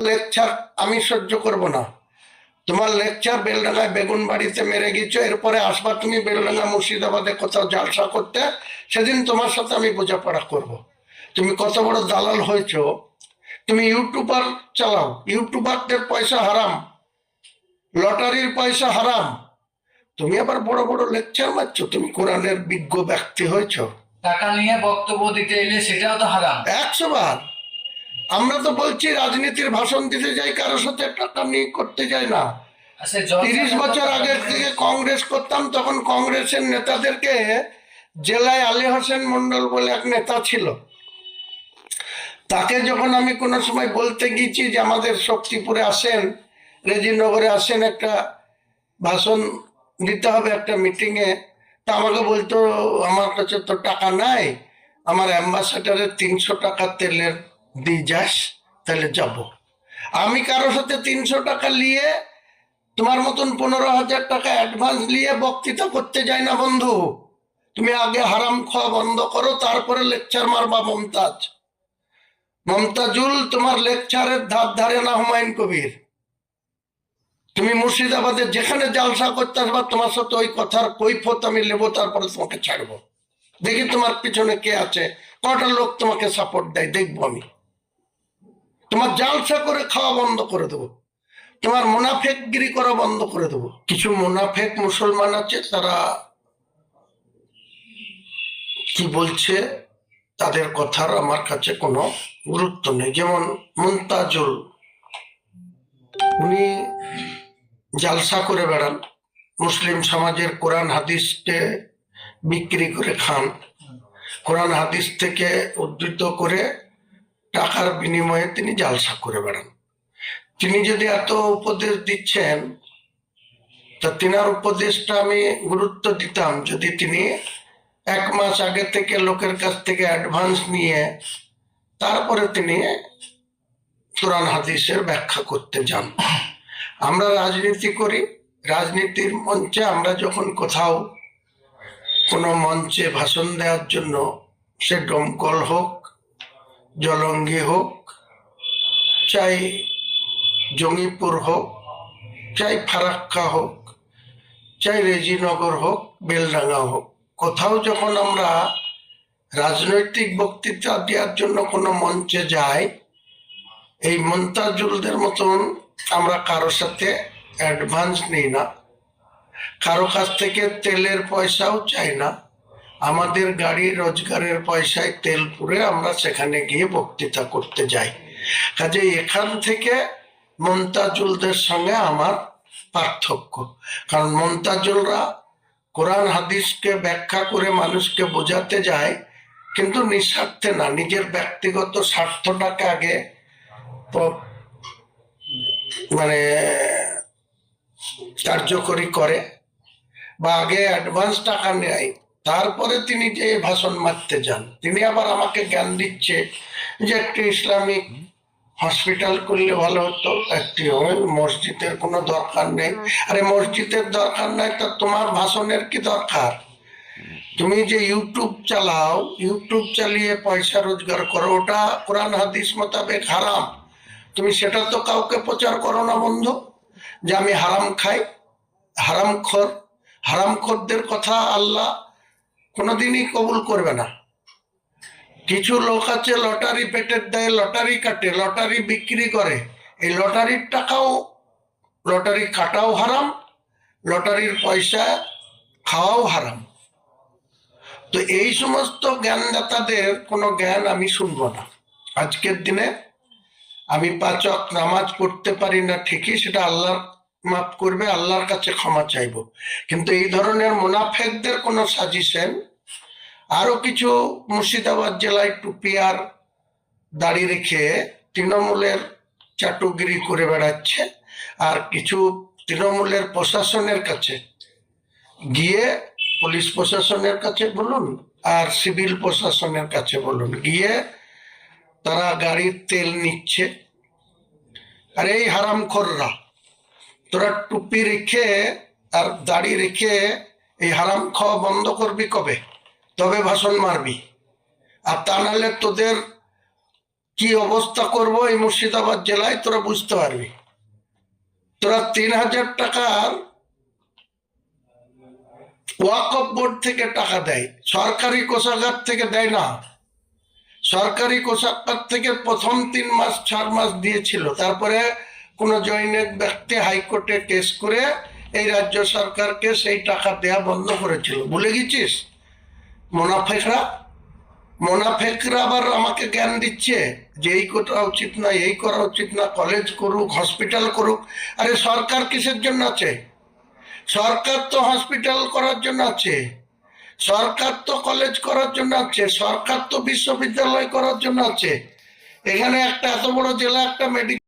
Lecture আমি সহ্য করব না। তোমার লেকচার বেলডাঙ্গায় বেগুন বাড়িতে মেরে গেছো এরপরে আসবা তুমি বেলডাঙ্গা মুর্শিদাবাদে কোথাও জালসা করতে সেদিন তোমার সাথে আমি বোঝাপড়া করব। তুমি কত বড় দালাল হয়েছো। তুমি ইউটিউবার চালাও ইউটিউবারদের পয়সা হারাম লটারির পয়সা হারাম। তুমি আবার বড় বড় লেকচার মারছো তুমি কোরআনের বিজ্ঞ ব্যক্তি হয়েছো। টাকা নিয়ে বক্তব্য দিতে এলে সেটাও তো হারাম। একশো বার। আমরা তো বলছি রাজনীতির ভাষণ দিতে যাই কারোর সাথে টাকা নিয়ে করতে যাই না। তিরিশ বছর আগের থেকে কংগ্রেস করতাম তখন কংগ্রেসের নেতাদেরকে জেলায় আলী হোসেন মন্ডল বলে এক নেতা ছিল। তাকে যখন আমি কোনো সময় বলতে গিয়েছি যে আমাদের শক্তিপুরে আসেন রেজিনগরে আসেন একটা ভাষণ দিতে হবে একটা মিটিংয়ে তা আমাকে বলতো আমার কাছে তো টাকা নাই আমার অ্যাম্বাসাডারের তিনশো টাকা তেলের দিয়ে যাস, তাহলে যাব। আমি কারোর সাথে তিনশো টাকা নিয়ে তোমার মতন পনেরো হাজার টাকা অ্যাডভান্স নিয়ে বক্তৃতা করতে যাই না, বন্ধু। তুমি আগে হারাম খাওয়া বন্ধ করো, তারপরে লেকচার মারবা মমতাজ। মমতাজুল, তোমার লেকচারের ধার ধারে না হুমায়ুন কবির। তুমি মুর্শিদাবাদে যেখানে জালসা করতে আসবা তোমার সাথে ওই কথার কৈফত আমি নেব, তারপরে তোমাকে ছাড়বো। দেখি তোমার পিছনে কে আছে, কটা লোক তোমাকে সাপোর্ট দেয়, দেখব আমি। তোমার জালসা করে খাওয়া বন্ধ করে দেবো। তোমার মুনাফেকগিরি করা বন্ধ করে দেবো। কিছু মুনাফেক মুসলমান আছে, তারা কি বলছে? তাদের কথার আমার কাছে কোনো গুরুত্ব নেই। যেমন মুমতাজুল উনি জালসা করে বেড়ান। মুসলিম সমাজের কোরআন হাদিসকে বিক্রি করে খান। কোরআন হাদিস থেকে উদ্ধৃত করে টাকার বিনিময়ে তিনি জালসা করে বেড়ান। তিনি যদি এত উপদেশ দিচ্ছেন, তা তিনার উপদেশটা আমি গুরুত্ব দিতাম। যদি তিনি এক মাস আগে থেকে লোকের কাছ থেকে অ্যাডভান্স নিয়ে তারপরে তিনি কোরআন হাদিসের ব্যাখ্যা করতে যান। আমরা রাজনীতি করি, রাজনীতির মঞ্চে আমরা যখন কোথাও কোনো মঞ্চে ভাষণ দেওয়ার জন্য সে ডমকল হোক জলঙ্গি হোক, চাই জঙ্গিপুর হোক, চাই ফারাক্কা হোক, চাই রেজিনগর হোক, বেলডাঙ্গা হোক। কোথাও যখন আমরা রাজনৈতিক বক্তৃতা দেওয়ার জন্য কোনো মঞ্চে যাই, এই মন্তাজুলদের মতন আমরা কারোর সাথে অ্যাডভান্স নিই না। কারও কাছ থেকে তেলের পয়সাও চাই না। আমাদের গাড়ি রোজগারের পয়সায় তেল পুরে আমরা সেখানে গিয়ে বক্তৃতা করতে যাই। কাজে এখান থেকে মন্তাজুলদের সঙ্গে আমার পার্থক্য। কারণ মন্তাজুলরা কোরআন হাদিসকে ব্যাখ্যা করে মানুষকে বোঝাতে যায়, কিন্তু নিঃস্বার্থে না। নিজের ব্যক্তিগত স্বার্থটাকে আগে মানে কার্যকরী করে বা আগে অ্যাডভান্স টাকা নেয়। তারপরে তিনি যে ভাষণ মারতে যান তিনি আবার আমাকে জ্ঞান দিচ্ছে যে একটি ইসলামিক হসপিটাল করলে ভালো হতো একটি মসজিদের কোনো দরকার নেই। আরে মসজিদের দরকার নাই তা তোমার ভাষণের কি দরকার? তুমি যে ইউটিউব চালাও ইউটিউব চালিয়ে পয়সা রোজগার করো ওটা কোরআন হাদিস মোতাবেক হারাম। তুমি সেটা তো কাউকে প্রচার করো না বন্ধু। যে আমি হারাম খাই হারাম খোর হারাম খোরদের কথা আল্লাহ কোনোদিনই কবুল করবে না। কিছু লোক আছে লটারি পেটের দেয় লটারি কাটে, লটারি বিক্রি করে। এই লটারির টাকাও, লটারি কাটাও হারাম, লটারির পয়সা খাওয়াও হারাম। তো এই সমস্ত জ্ঞানদাতাদের কোনো জ্ঞান আমি শুনব না। আজকের দিনে আমি পাচক নামাজ পড়তে পারি না ঠিকই, সেটা আল্লাহ মাফ করবে, আল্লাহর কাছে ক্ষমা চাইব। কিন্তু এই ধরনের মুনাফেকদের কোনো সাজেশন আরও কিছু মুর্শিদাবাদ জেলায় টুপি আর দাড়ি রেখে তৃণমূলের চাটুগিরি করে বেড়াচ্ছে। আর কিছু তৃণমূলের প্রশাসনের কাছে গিয়ে পুলিশ প্রশাসনের কাছে বলুন আর সিভিল প্রশাসনের কাছে বলুন, গিয়ে তারা গাড়ির তেল নিচ্ছে। আর এই হারামখোররা, তোরা টুপি রেখে আর দাড়ি রেখে এই হারাম খাওয়া বন্ধ করবি কবে? তবে ভাষণ মারবি। আর তা নাহলে তোদের কি অবস্থা করব এই মুর্শিদাবাদ জেলায় তোরা বুঝতে পারবি। তোরা তিন হাজার টাকার ওয়াকফ বোর্ড থেকে টাকা দেয়। সরকারি কোষাগার থেকে দেয় না। সরকারি কোষাগার থেকে প্রথম তিন মাস, চার মাস দিয়েছিল। তারপরে কোন জৈনিক ব্যক্তি হাইকোর্টে কেস করে এই রাজ্য সরকারকে সেই টাকা দেয়া বন্ধ করেছিল। ভুলে গেছিস? মোনাফেকরা মোনাফেকরা আবার আমাকে জ্ঞান দিচ্ছে যে এই করা উচিত না, এই করা উচিত না কলেজ করুক হসপিটাল করুক। আরে সরকার কিসের জন্য আছে? সরকার তো হসপিটাল করার জন্য আছে। সরকার তো কলেজ করার জন্য আছে। সরকার তো বিশ্ববিদ্যালয় করার জন্য আছে। এখানে একটা এত বড় জেলা, একটা মেডিকেল